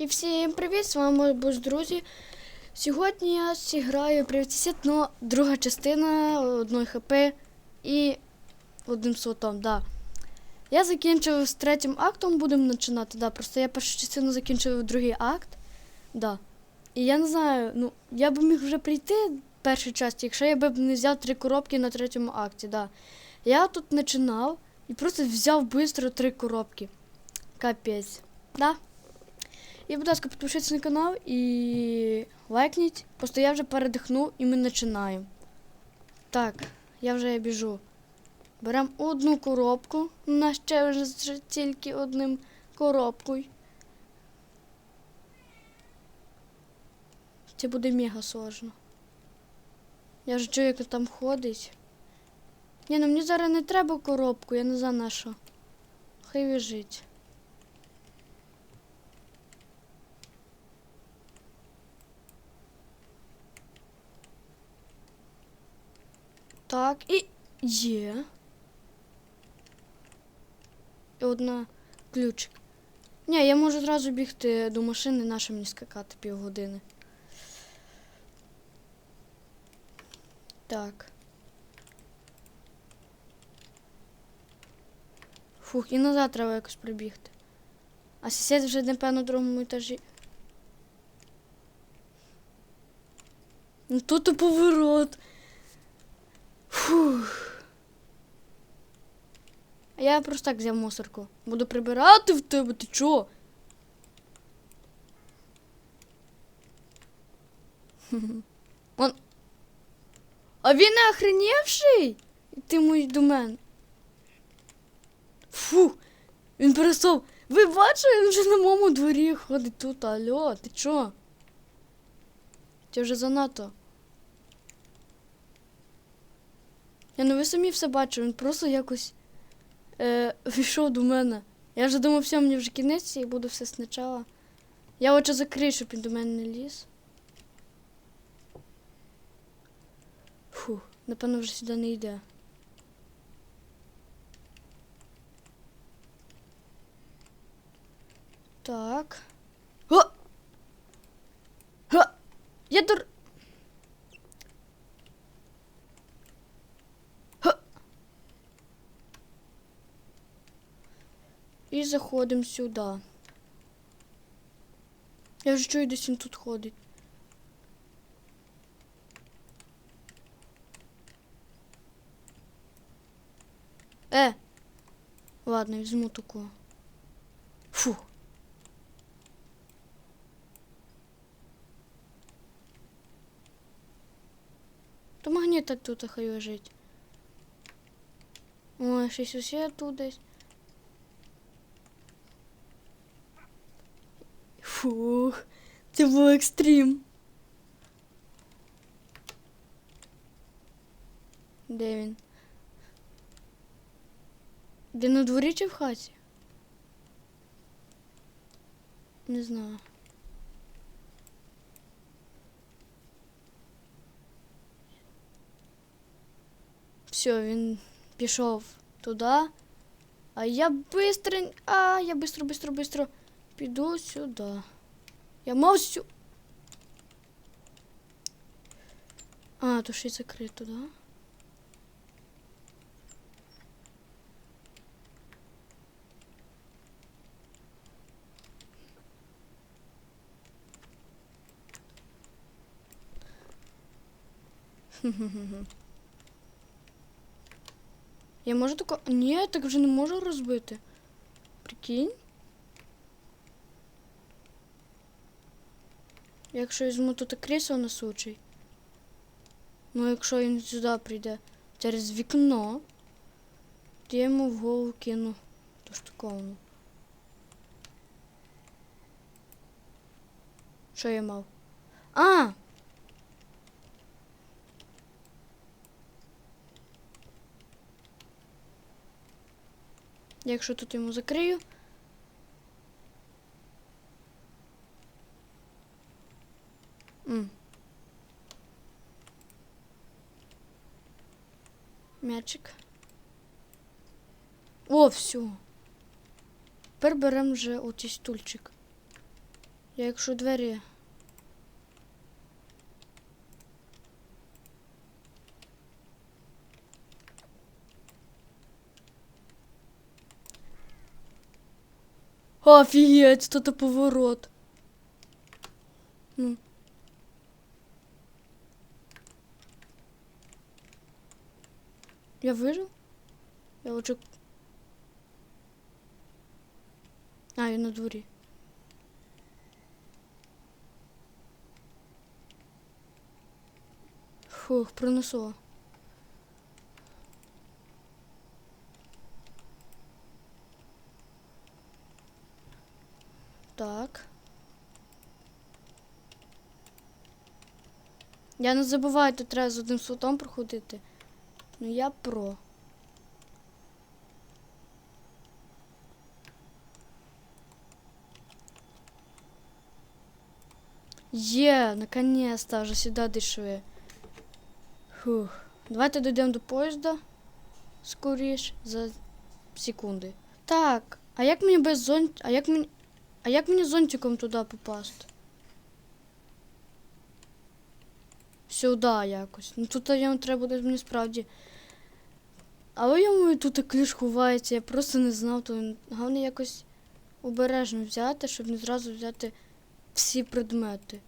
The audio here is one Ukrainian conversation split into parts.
І всім привіт! З вами Буш друзі. Сьогодні я зіграю привітсіт, ну, друга частина одної хп і одним слотом, да. Я закінчив з третім актом, будемо починати, да. Просто я першу частину закінчив другий акт. Да. І я не знаю, ну, я б міг вже прийти в першій часті, якщо я б не взяв три коробки на третьому акті, да. Я тут починав і просто взяв швидко три коробки. Капець. Да. І, будь ласка, підпишіться на канал і лайкніть. Просто я вже передихнув і ми починаємо. Так, я вже біжу. Беремо одну коробку. У нас ще вже тільки одним коробкою. Це буде мега сложно. Я ж чую, як там ходить. Ні, ну мені зараз не треба коробку, я не знаю на що. Хай лежить. Так, і є. І одна ключик. Ні, я можу зразу бігти до машини, нащо мені скакати півгодини. Так. Фух, і назад треба якось прибігти. А сусід вже, напевно, в другому етажі. Ну тут і поворот. Фух. А я просто так взяв мусорку. Буду прибирати в тебе, ти чо? Он. А він не охренівший? Ти мій до. Фу. Він перестав. Ви бачили, він вже на моєму дворі ходить тут. Алло, ти чо? Це вже занадто. Я ну ви самі все бачили, він просто якось е, до мене. Я вже думав, все, мені вже кінець і буду все спочатку. Я очі закрию, щоб він до мене не ліз. Фу, напевно, вже сюди не йде. Так. О! Ха! Я дур... Ха! І заходимо сюди. Я вже чую, десь він тут ходить. Е! Ладно, візьму таку. Фу. То магніт тут хай лежить. Ой, й сусід тут десь. Фух, це був екстрім. Де він? Де на дворі чи в хаті? Не знаю. Все, він пішов туди. А я быстро. А, я быстро, быстро, быстро піду сюди. Я мав сю. А, то ще й закрито, да? Я можу тако. Ні, так вже не можу розбити. Прикинь. Якщо візьму тут крісло несучий. Ну, якщо він сюди прийде через вікно, то я йому в голову кину ту штуковину. Що я мав? А! Якщо тут йому закрию. М. М'ячик. О, все. Тепер беремо вже оцей стульчик. Я якщо двері. Офігеть, тут поворот. Ну. Я вижив? Я очек. А, він на дворі. Фух, пронесло. Так. Я не забуваю, тут треба з одним слотом проходити. Ну я про. Є, наконец-то вже сюди дійшли. Фух. Давайте дійдемо до поїзда. Скоріш за секунди. Так, а як мені без зонт... А як мені. А як мені зонтиком туди попасти? Сюди якось. Ну тут йому треба буде мені справді. Але йому тут ключ ховається, я просто не знав, то головне якось обережно взяти, щоб не зразу взяти всі предмети.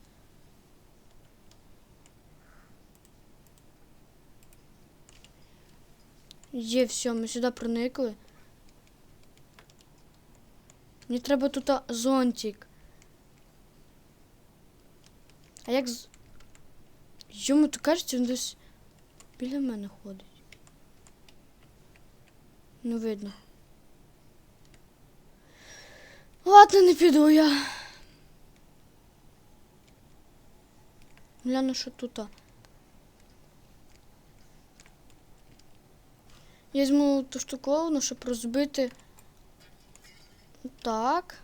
Є, все, ми сюди проникли. Мені треба тут зонтик. А як з. Йому то кажеться, він десь біля мене ходить. Не видно. Ладно, не піду я. Гляну, що тут. Я візьму ту штуковину, щоб розбити. Так.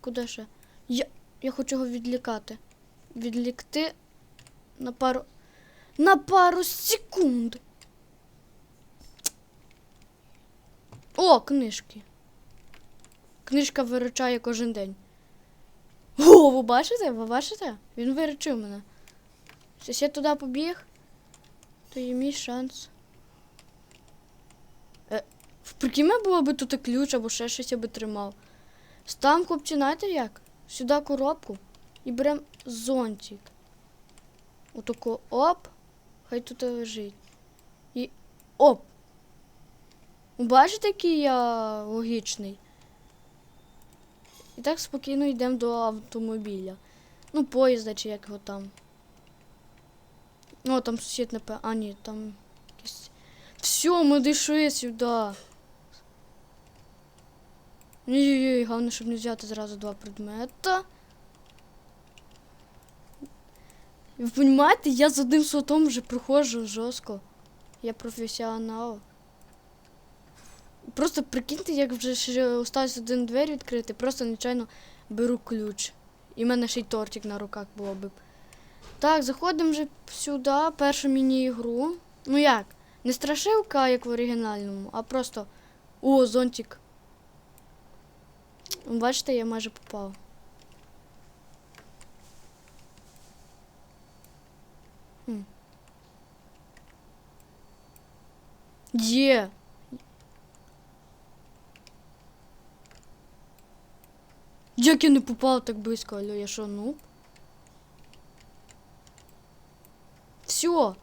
Куди ще? Я, я хочу його відлікати. Відлікти на пару. На пару секунд. О, книжки. Книжка виручає кожен день. О, ви бачите? Ви бачите? Він виручив мене. Щось я туди побіг, то є мій шанс. Е, в прикиме було би тут ключ або ще щось я би тримав. Стам хлопці, знаєте як? Сюди коробку і беремо зонтик. Отако оп. Хай тут лежить. І оп. Бачите, який я логічний? І так спокійно йдемо до автомобіля. Ну, поїзда чи як його там. О, там сусід напевно. А, ні, там якийсь. Все, ми дійшли сюди. Ой-ой-ой, головне, щоб не взяти зразу два предмета. Ви розумієте, я з одним слотом вже проходжу жорстко. Я професіонал. Просто прикиньте, як вже ще осталось один двері відкрити, просто нечайно беру ключ. І в мене ще й тортик на руках було б. Так, заходимо вже сюди, першу міні-ігру. Ну як? Не страшилка, як в оригінальному, а просто. О, зонтик. Бачите, я майже попав. Є. Як я не попав так близько, алло, я що, ну? Все.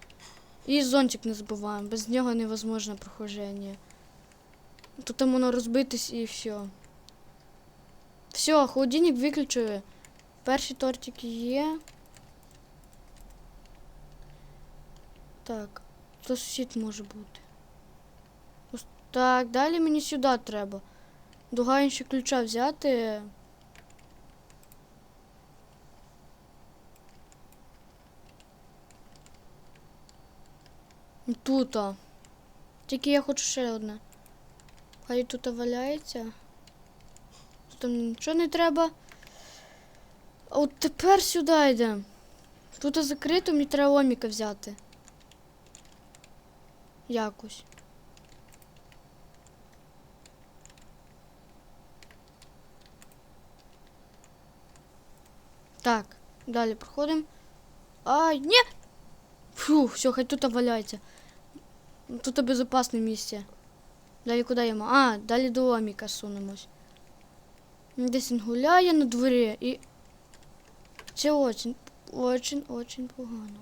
І зонтик не забуваємо. Без нього невозможно прохождення. Тут там воно розбитись і все. Все, холодильник виключили. Перший тортик є. Так, то сусід може бути. Ось Так, далі мені сюди треба. До гаїнші ключа взяти. Тут. Тільки я хочу ще одне. Хай тут валяється. Тут нічого не треба. А от тепер сюди йдемо. Тут закрито, мені треба оміка взяти. Якось. Так, далі проходимо. Ай, ні! Фу, все, хай тут валяється. Тут безпечне місце. Далі куди йому? А, далі до Оміка сунемось. Десь він гуляє на дворі і. Це очень, очень, очень погано.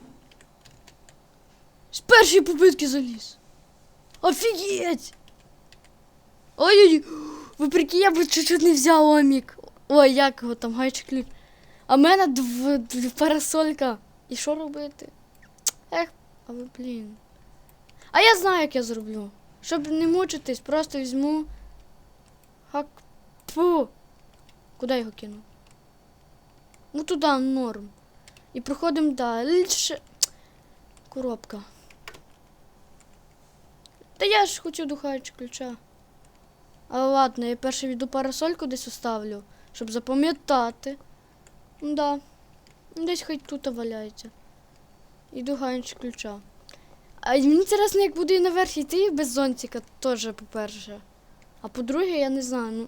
З першої попитки заліз. Офігеть! Ой-ой-ой! Ви прикинь, я би чуть-чуть не взяв Омік. Ой, як його там гайчик ключ. А в мене дв, парасолька. І що робити? Ех, а ви, блін. А я знаю, як я зроблю. Щоб не мучитись, просто візьму. Хак. Фу. Куди його кину? Ну туди норм. І проходимо далі. Коробка. Та я ж хотів до ключа. Але ладно, я перше віду парасольку десь оставлю, щоб запам'ятати. Да. Десь хай тут валяється. Іду гаючи ключа. А мені цікаво, як буду і наверх йти без зонтика, теж, по-перше. А по-друге, я не знаю, ну.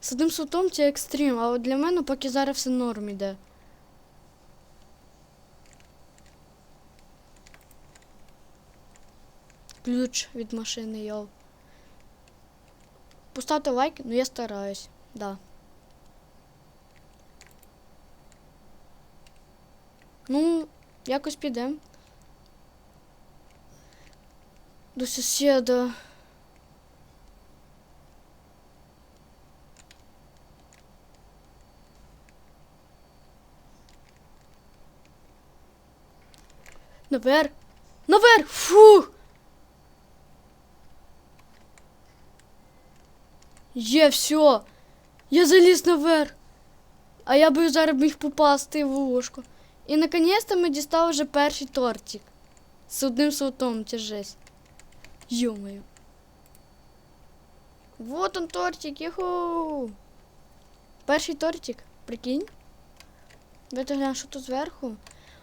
З одним сутом це екстрім, а от для мене поки зараз все норм іде. Ключ від машини йов. Поставте лайк, ну я стараюсь, да. Ну, якось підемо. До сусіда. Наверх! Наверх! Фух! Є, все. Я заліз наверх. А я би зараз міг попасти в ложку. І наконец-то ми дістали вже перший тортик. З одним сортом, це жесть. Ё-моё. Вот он тортик, юху. Перший тортик, прикинь. Давайте глянемо, що тут зверху.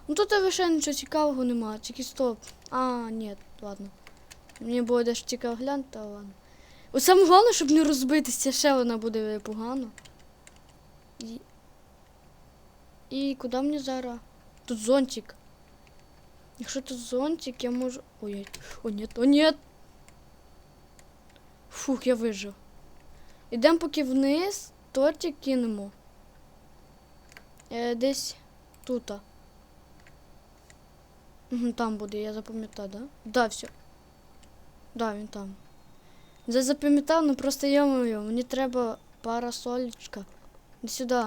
Ну тут лише нічого цікавого нема, тільки стоп. А, ні, ладно. Мені було дещо цікаво глянути, та ладно. От саме головне, щоб не розбитися, ще вона буде погано. І, і куди мені зараз? Тут зонтик. Якщо тут зонтик, я можу. Ой, ой, о, ні, о, ні. Фух, я вижив. Ідемо поки вниз, тортик кинемо. Е, десь тут. Там буде, я запам'ятав, да? Да, все. Да, він там. Я запам'ятав, ну просто я мою. Мені треба парасольчка. Іди сюди.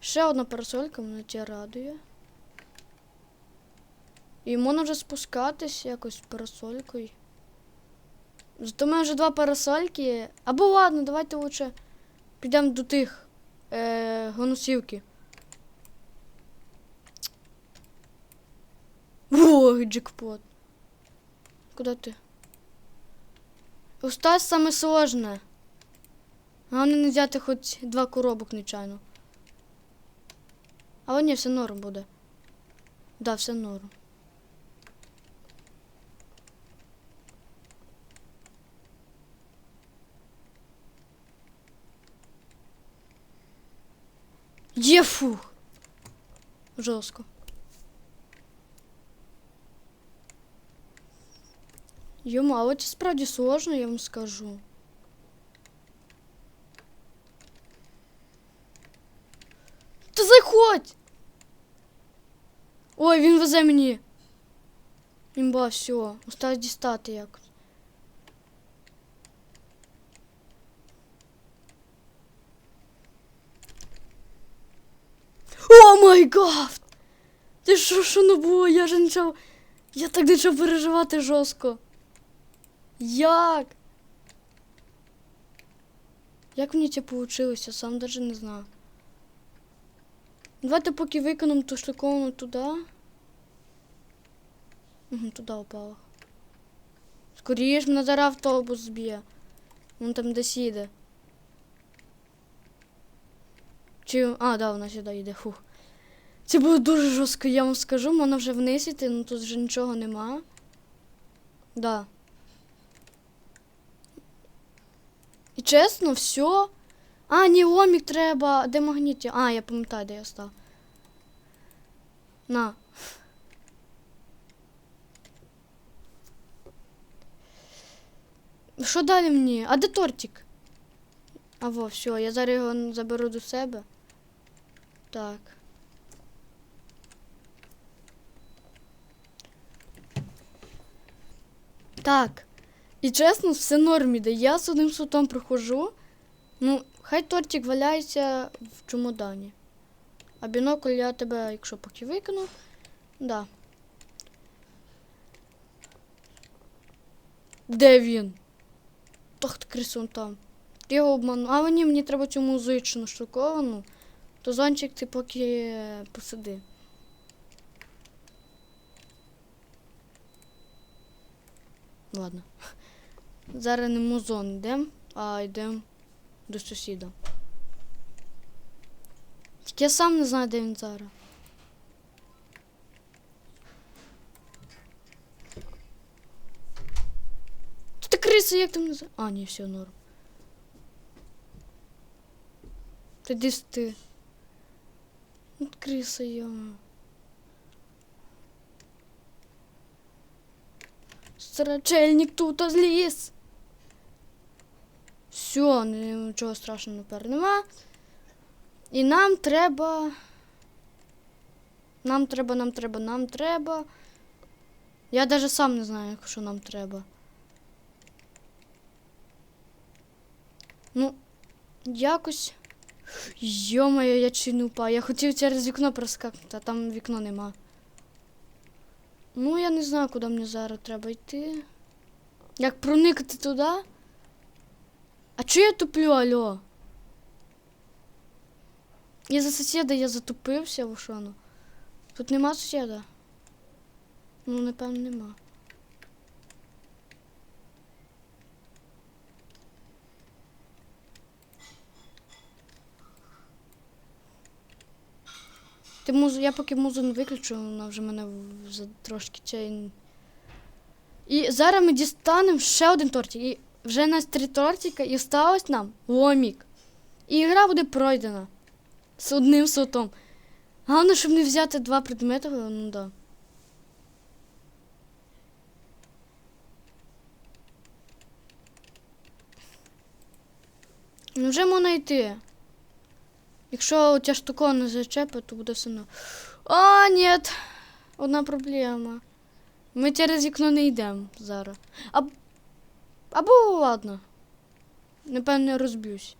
Ще одна парасолька мене тебе радує. І можна вже спускатись якось парасолькою. Зато в мене вже два парасольки. Або ладно, давайте лучше підемо до тих е, гонусівки. Ох, джекпот. Куда ты? Устать саме сложне. Головне не взяти хоч два коробок нечайно. Але ні, все норм буде. Да, все норм. Є фух. Жорстко. Йому, а от справді сложно, я вам скажу. Та заходь! Ой, він везе мені. Імба, все, осталось дістати якось. Гад! Ти що, що не було? Я ж почав... Я так почав переживати жорстко. Як? Як мені це вийшло, сам даже не знаю. Давайте поки виконам ту штуковину туди. Угу, туди упала. Скоріш мене зараз автобус зб'є. Він там десь їде. Чи. А, да, вона сюди йде. Фух. Це було дуже жорстко, я вам скажу, можна вже вниз іти, ну тут вже нічого нема. Да. І чесно, все. А, ні, омік треба. Де магніт? А, я пам'ятаю, де я став. На. Що далі мені? А де тортик? А во, все, я зараз його заберу до себе. Так. Так. І чесно, все норм іде. Я з одним сутом проходжу. Ну, хай тортик валяється в чемодані. А бінокль я тебе, якщо поки викину. Да. Де він? Тох ти крисун там. Його обманув. А ні, мені треба цю музичну штуковану. То зончик ти поки посиди. Ладно. Зараз не музон йдемо, а йдемо до сусіда. Тільки я сам не знаю, де він зараз. Тут ти криса, як там називається? А, ні, все норм. Десь ти. Ну, криса, йома. Страчельник тут зліз. Все, нічого страшного тепер нема. І нам треба. Нам треба, нам треба, нам треба. Я навіть сам не знаю, що нам треба. Ну, якось. Йо-моє, я чи не упав. Я хотів через вікно проскакнути, а там вікно нема. Ну, я не знаю, куди мені зараз треба йти. Як проникати туди? А чого я туплю, алло? Я за сусіда я затупився, в шону. Тут нема сусіда? Ну, напевно, нема. Ти музу, я поки музу не виключу, вона вже мене трошки чейн. І зараз ми дістанемо ще один тортик. І вже у нас три тортика, і осталось нам ломік. І гра буде пройдена. З одним сотом. Головне, щоб не взяти два предмети, ну да. Ну вже можна йти. Якщо у ця штука не зачепить, то буде все одно. А, ні. Одна проблема. Ми через вікно не йдемо зараз. А... Або ладно. Напевно, розб'юсь.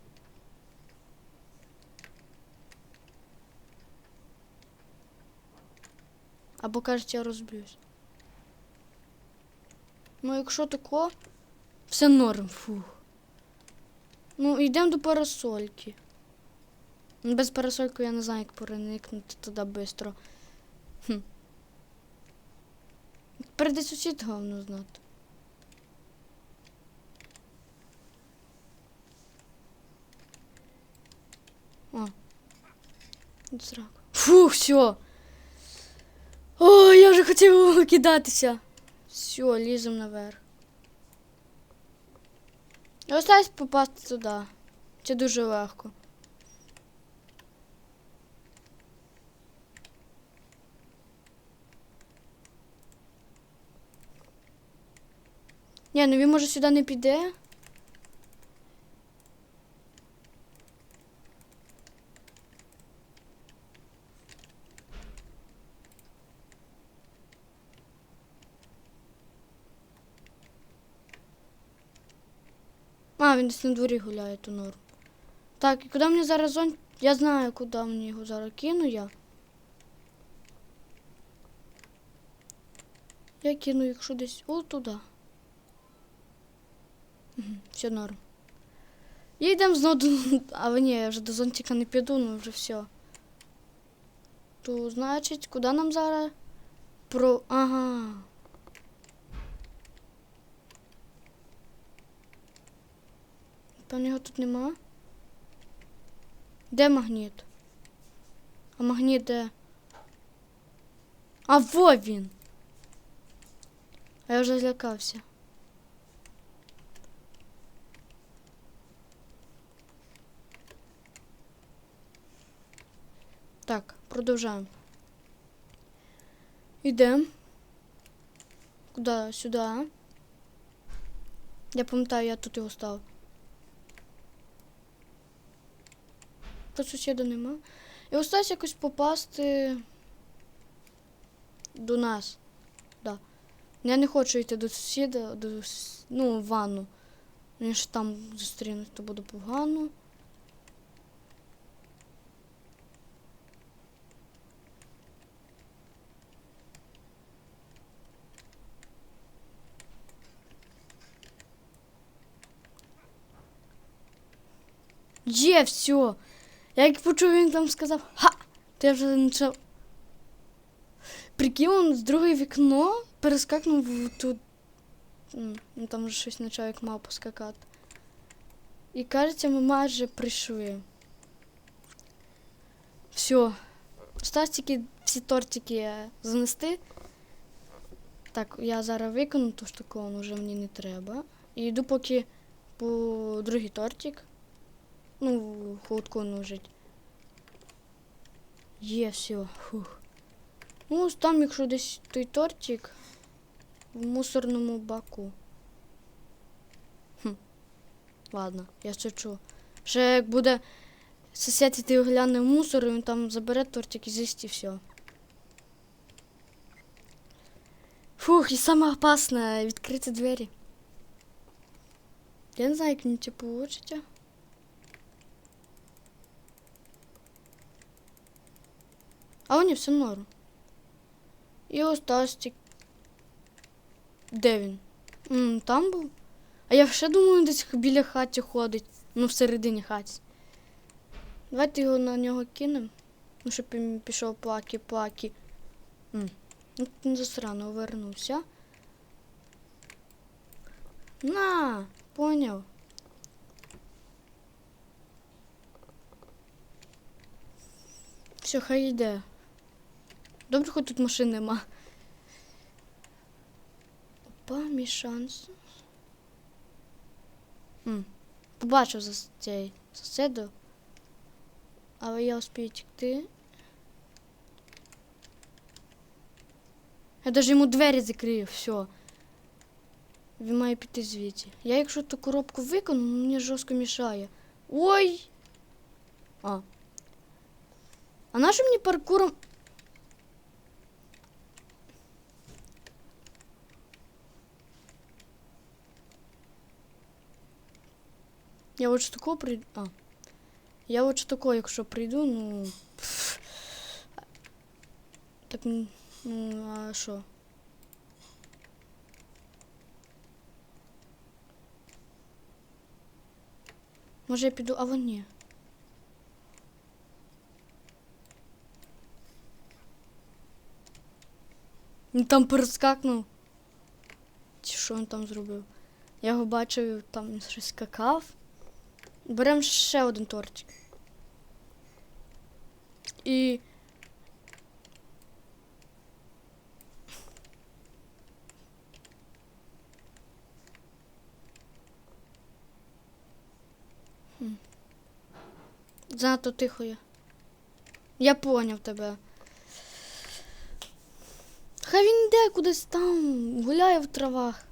Або кажуть, я розб'юсь. Ну, якщо тако, все норм, фух. Ну, йдемо до парасольки. Ну, Без парасольки я не знаю, як проникнути туди швидко. Хм. Прийде сусід головне знати. О. Зраку. Фух, все. О, я вже хотів кидатися. Все, ліземо наверх. Осталось попасти туди. Це дуже легко. Ні, ну він може сюди не піде. А, він десь на дворі гуляє, то норм. Так, і куди мені зараз зон... Я знаю, куди мені його зараз кину я. Я кину, якщо десь о туди. Мгм, Все норм. І йдемо знову до... А ні, я вже до зонтика не піду, ну вже все. То значить, куди нам зараз? Про. Ага. Певно, його тут нема. Де магніт? А магніт де? А во він! А я вже злякався. Так, продовжаємо. Йдемо. Куди? Сюди. а? Я пам'ятаю, я тут його став. По сусіда нема. І осталось якось попасти до нас. Да. Я не хочу йти до сусіда, до, ну, в ванну. Він ж там зустрінуть, то буде погано. Є, все. Як почув, він там сказав Ха! То я вже почав. Прикинь, він з друге вікно перескакнув тут. Ну там вже щось почав як мав поскакати. І кажеться, ми майже прийшли. Все. Осталось тільки всі тортики занести. Так, я зараз виконую ту штуку, вже мені не треба. І йду поки по другий тортик. Ну, холодку ножить. Є, все. Фух. Ну, там, якщо десь той тортик в мусорному баку. Хм. Ладно, я ще чув. Ще як буде сусід іти огляне в мусор, він там забере тортик і з'їсть і все. Фух, і саме опасне відкрити двері. Я не знаю, як мені це получиться. А ні, все норм. І осталось тільки... Де він? М, там був? А я ще думаю, десь біля хаті ходить. Ну, всередині хаті. Давайте його на нього кинемо. Ну, щоб він пішов плаки-плаки. М. Ну, засрано, вернувся. На, поняв. Все, хай йде. Добре, хоч тут машин нема. Опа, мій шанс. М. Побачив за цей сусіду. Але я успію тікти. Я даже йому двері закрию, все. Він має піти звідти. Я якщо ту коробку викону, мені жорстко мішає. Ой! А. А нащо мені паркуром. Я от такого прийду. А. Я от такого, якщо прийду, ну. Так, ну, а що? Може я піду, а вон ні. Там перескакнув. Чи що він там зробив? Я його бачив, там щось скакав. Беремо ще один тортик. І. Хм. Занадто тихо я. Я поняв тебе. Хай він йде кудись там, гуляє в травах.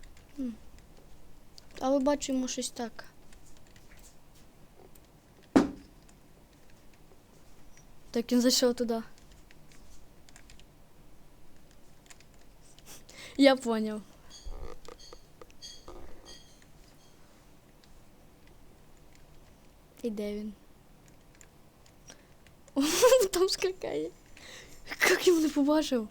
Але бачу йому щось так. Так він зайшов туди. Я поняв. І де він? О, там скакає. Як я не побачив?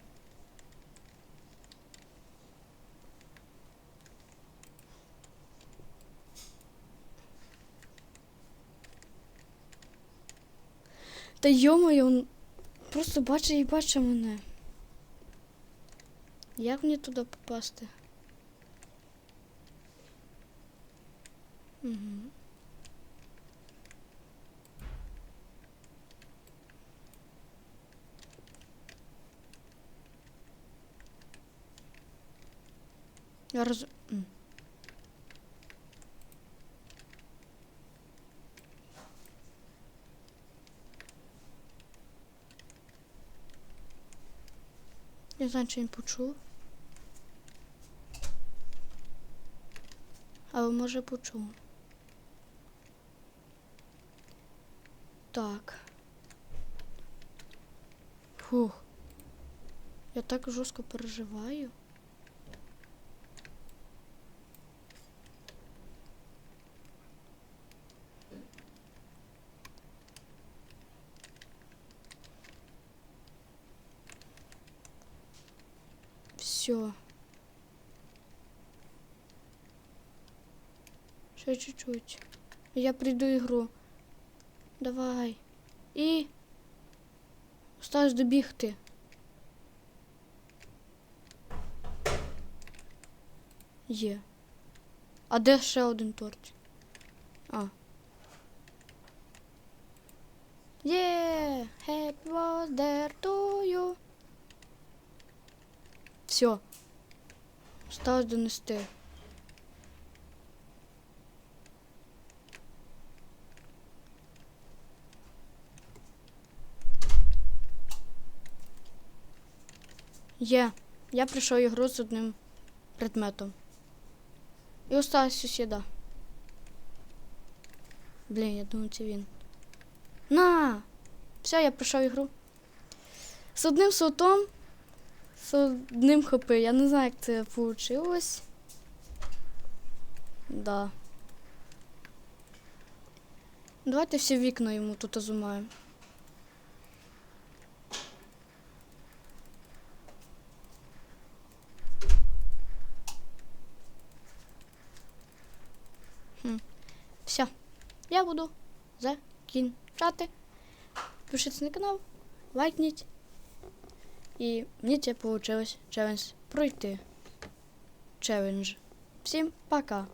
Та йомаю, він просто бачить і бачить мене. Як мені туди попасти? Угу. Я роз... Не знаю, чи він почув. Але може почув. Так. Фух. Я так жорстко переживаю. Все. Ще чуть-чуть. Я прийду ігру. Давай. І. Осталось добігти. Є. А де ще один тортик? А. Є! Happy birthday to you. Все. Осталось донести. Є. Я прийшов ігру з одним предметом. І осталась сусіда. Блін, я думаю, це він. На! Все, я пройшов ігру. З одним сотом, з одним хп. Я не знаю, як це вийшло. Да. Давайте всі вікна йому тут зумаємо. Все. Я буду закінчати. Пишіть на канал, лайкніть. І мені це вийшло челендж пройти. Челендж. Всім пока!